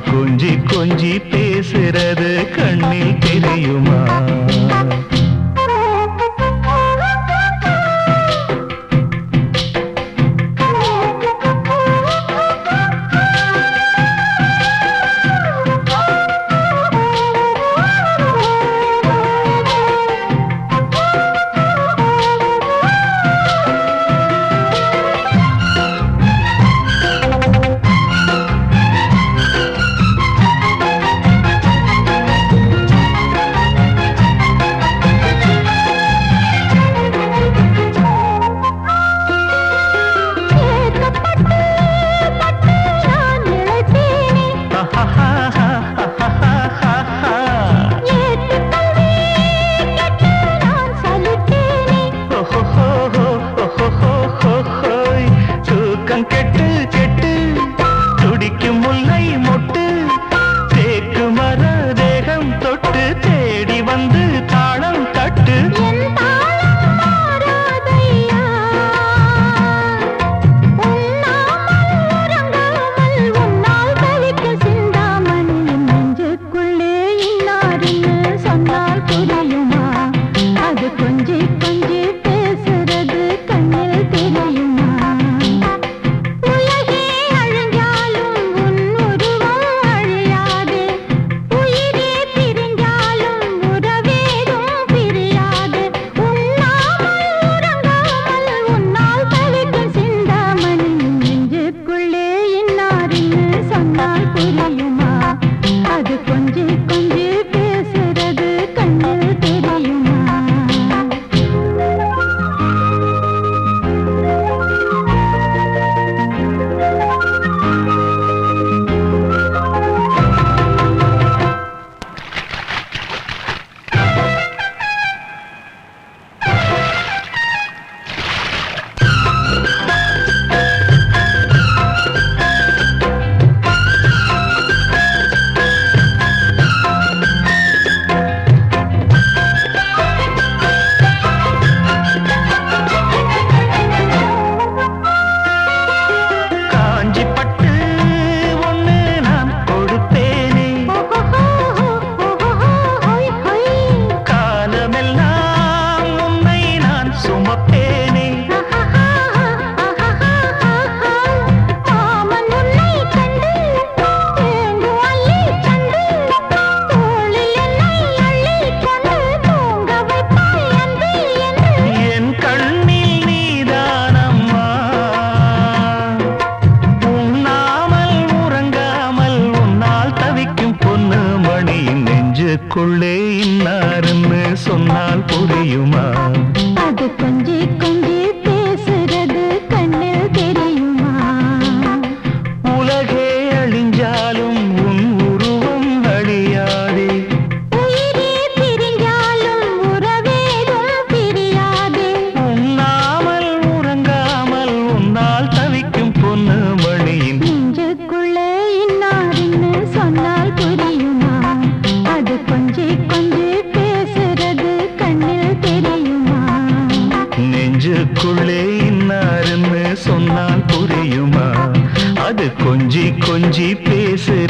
கொஞ்சி கொஞ்சி பேசுறது இன்னாருன்னு சொன்னால் புரியுமா? அது கொஞ்சம்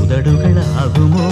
ഉതടുകളാകുമോ